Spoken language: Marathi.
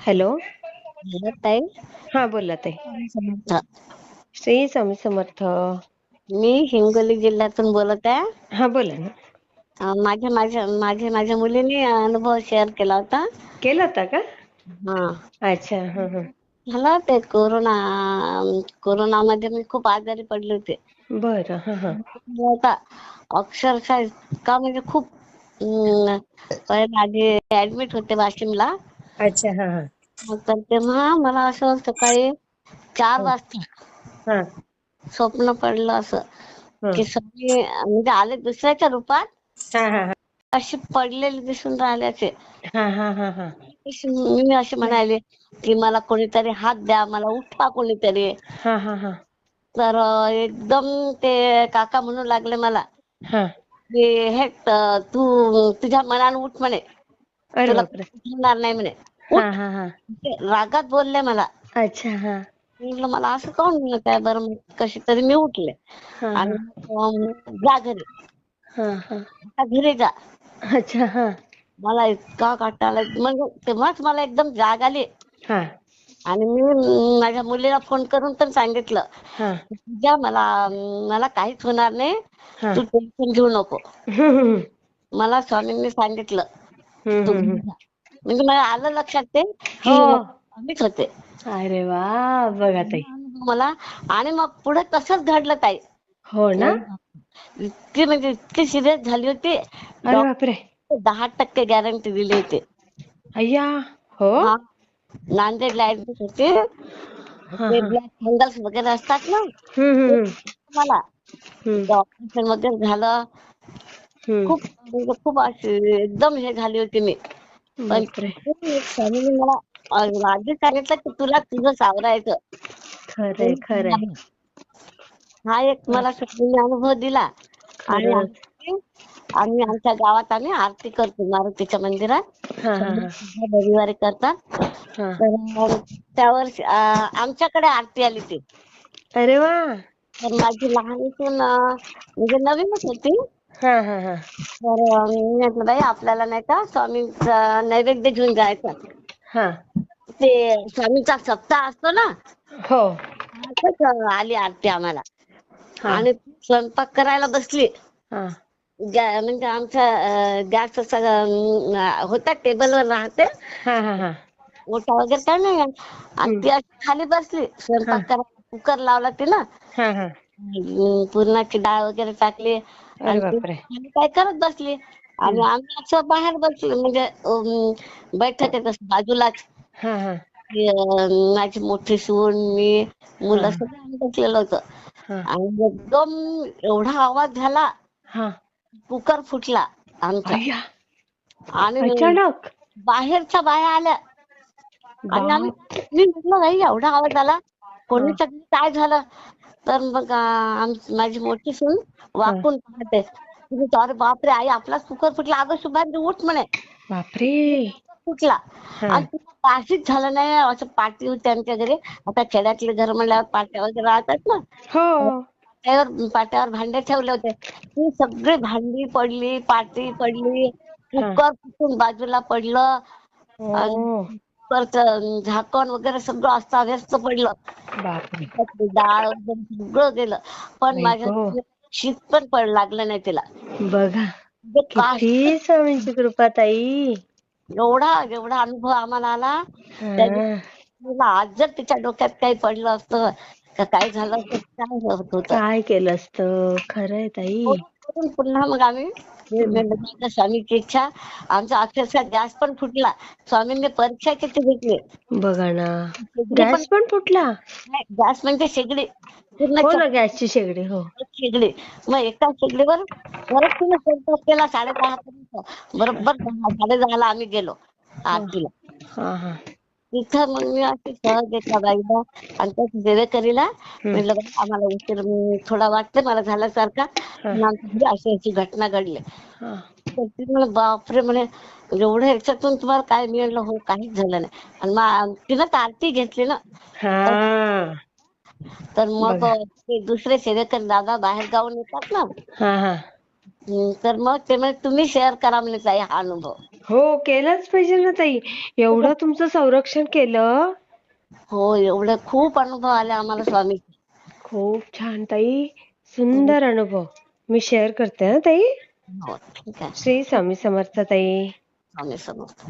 हॅलो. ताई. हा बोला ताई. श्री स्वामी समर्थ. मी हिंगोली जिल्ह्यातून बोलत आहे. हा बोला ना. अं, माझ्या माझ्या माझ्या माझ्या मुलीने अनुभव शेअर केला होता. केला होता का? हा. अच्छा हा हा. झाला ते कोरोना कोरोनामध्ये मी खूप आजारी पडले होते. बरं हा हा. मला होता अक्षरशः इतका म्हणजे खूप अं, पहिला आधी ऍडमिट होते वाशिमला. अच्छा हा हा. मग तर तेव्हा मला असं सकाळी चार वाजता हा. स्वप्न पडलं असं. हा. की सगळे म्हणजे आले दुसऱ्याच्या रूपात हा हा हा. असे पडलेले दिसून राहिल्याचे. हा हा हा हा. मी असे म्हणाले की मला कोणीतरी हात द्या मला उठवा कोणीतरी. हा हा हा. तर अं, एकदम ते काका म्हणू लागले मला हा. की हे त- तू तुझ्या मनानं उठ म्हणे. तुला बापरे होणार नाही म्हणे. हा हा हा. रागात बोलले मला. अच्छा हा. म्हटलं मला असं काऊन म्हणत आहे बरं मग? कशी तरी मी उठले. हा आणि जा घरी. हा हा. आता घरी जा. अच्छा हा. मला इतका काटाळा म्हणजे तेव्हाच मला एकदम जाग आली. हा. आणि मी माझ्या मुलीला फोन करून पण सांगितलं. हा. तुझ्या मला मला काहीच होणार नाही. हा. तू टेन्शन घेऊ नको. हम्म, हम्म, मला स्वामींनी सांगितलं. म्हणजे मला आलं लक्षात ते की हो. होते. अरे वा बघा ताई. मला आणि मग पुढे तसंच घडलं ताई. हो ना? इतकी म्हणजे इतकी सिरियस झाली होती. अरे बापरे. डॉक्टर दहा टक्के गॅरंटी दिली होती. अय्या हो? हा. नांदेडला ऍडमिट होते. हा ते हा. ब्लॅक फंगल्स वगैरे असतात ना हम्म ते हम्म. मला हम्म. ऑपरेशन वगैरे झालं. खूप म्हणजे खूप अशी एकदम हे झाली होती मी. पण बापरे. स्वामींनी मला अं, आधी सांगितलं की तुला तुझं सावरायचं. खरंय खरंय. हा एक मला स्वामींनी अनुभव दिला. आणि आम्ही आम्ही आमच्या गावात आम्ही आरती करतो मारुतीच्या मंदिरात. हा हा हा. रविवारी करतात. हा. तर मग त्यावर आमच्याकडे आरती आली ती. अरे वा. तर माझी लहान सून अं, म्हणजे नवीनच होती. हा हा हा. तर अं, मी म्हटलं बाई आपल्याला नाही का स्वामींचा नैवेद्य घेऊन जायचं. हा. ते स्वामींचा सप्ताह असतो ना? हो. तसंच आली आरती आम्हाला. हा. आणि स्वयंपाक करायला बसली. हा. गॅ- म्हणजे आमच्या गॅस होता टेबलवर राहते. हा हा हा. ओटा वगैरे काय नाही. आणि ती अशी खाली बसली. स्वयंपाक करायला कुकर लावला तिनं. हा हा. अं, पुरणाची डाळ वगैरे टाकली आणि बापरे. काय करत बसली? आणि आम्ही असं बाहेर बसलो म्हणजे अं, बैठक आहे तसं बाजूलाच. हा हा. अं, माझी मोठी सून मी मुलं सगळं आम्ही बसलेलो होतो. हा. आणि एकदम एवढा आवाज झाला हा. कुकर फुटला आमचा. अय्या. आणि अचानक. बाहेरच्या बाया आल्या. आणि आम्ही बाप मी म्हटलं नाही एवढा आवाज आला. कोणी सगळं काय झालं? तर मग माझी मोठी सून वाकून पाहते. अरे बापरे आई आपलाच कुकर फुटला अगं शुभांगी उठ म्हणे. बापरे. फुटला हा. आणि काहीच झालं नाही असं पाठी होती आमच्या घरी. आता खेड्यातले घर म्हणल्यावर पाट्या वगैरे राहतात ना. हो. पाट्यावर पाट्यावर भांडे ठेवले होते. ती सगळी भांडी पडली पाटी पडली. कुकर फुटून बाजूला पडलं. कुकरचं झाकण वगैरे सगळं अस्ताव्यस्त पडलं. बापरे. डाळ वगैरे सगळं गेलं. पण माझ्या. शीत पण पड लागलं नाही तिला. बघा म्हणजे काश किती स्वामींची कृपा ताई. एवढा एवढा अनुभव आम्हाला आला. त्या तिला आज जर तिच्या डोक्यात काही पडलं असतं का काय झालं असतं काय होत होतं? काय केलं असतं? खरंय ताई. करून पुन्हा मग आम्ही आता स्वामीची इच्छा. आमचा अक्षरशः गॅस पण फुटला. स्वामींनी परीक्षा किती घेतली? बघा ना. गॅस पण फुटला? गॅस म्हणजे शेगडी. पूर्ण हो ना गॅसची शेगडी हो. शेगडी. मग एका शेगडीवर परत तिने स्वयंपाक केला साडेदहा पर्यंत बरोबर दहा साडेदहाला आम्ही गेलो आरतीला. हा हा. तिथं मग मी अशी सहज एका बाईला आणि त्या सेवेकरीला म्हटलं बाई आम्हाला उशीर म, थोडा वाटते मला झाल्यासारखा. पण आमच्या अशी अशी घटना घडली. तर ती म्हणे बापरे म्हणे एवढ्या ह्याच्यातून तुम्हाला काय मिळालं? हो काहीच झालं नाही. आणि मग तिनं तर आरती घेतली ना. हा. तर मग बघा. ते दुसरे सेवेकरी दादा बाहेर गावून येतात ना. हा हा. हम्म, तर मग ते म्हणजे तुम्ही शेअर करा म्हणजे ताई हा अनुभव. हो केलंच पाहिजे ना ताई. एवढं तुमचं संरक्षण केलं? हो एवढे खूप अनुभव आले आम्हाला स्वामी. खूप छान ताई. सुंदर अनुभव. मी शेअर करते ना ताई. हो ठीक आहे. श्री स्वामी समर्थ ताई. स्वामी समर्थ.